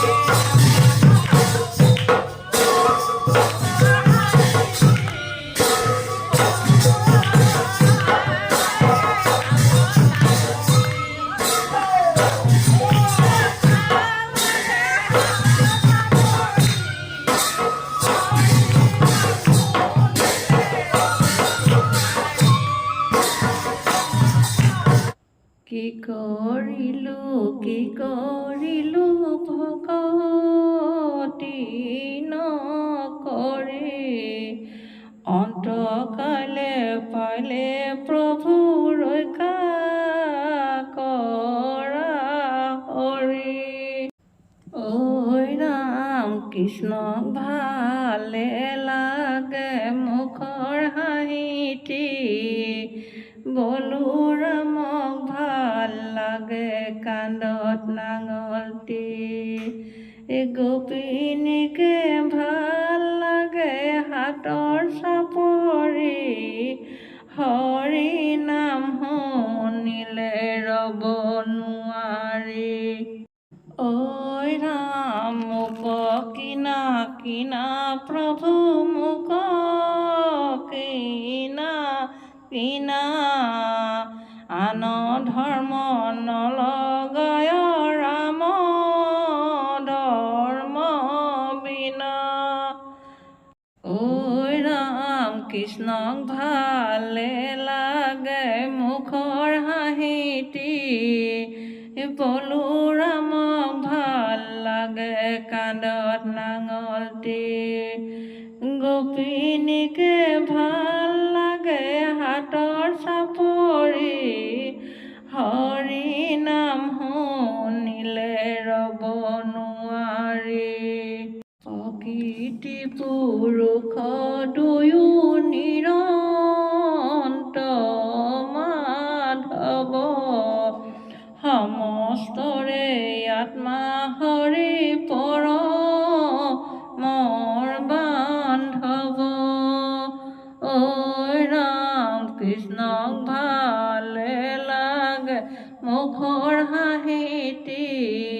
Thank you. কৰিলো কি কৰিলো ভকতি নকৰে অন্তকালে পালে প্ৰভু ৰক্ষা কৰা হৰি ঐ ৰাম কৃষ্ণক ভালে লাগে মুখৰ হাঁহিটি। বলোৰামক ভালো লাগে কান্দত নাঙলটি। গোপিনীকে ভালো লাগে হাতৰ চাপৰি। হৰি নাম শুনিলে ৰব নোৱাৰি। ঐ ৰাম মোক কিনা কিনা, প্ৰভু মোক কিনা কিনা। আন ধৰ্ম নলগায় ৰাম ধৰ্ম বিনা। ঐ ৰাম কৃষ্ণক ভালে লাগে মুখৰ হাঁহিটি। বলোৰামক ভাল লাগে কান্দত নাঙলটি। গোপিনীকে ভাল ইতি পুরুষ দুয়ো নিৰন্ত মাধৱ সমস্তৰে আত্মা হৰি পৰ মৰ বান্ধৱ ঐ ৰাম কৃষ্ণক ভালে লাগে মুখৰ হাঁহিটি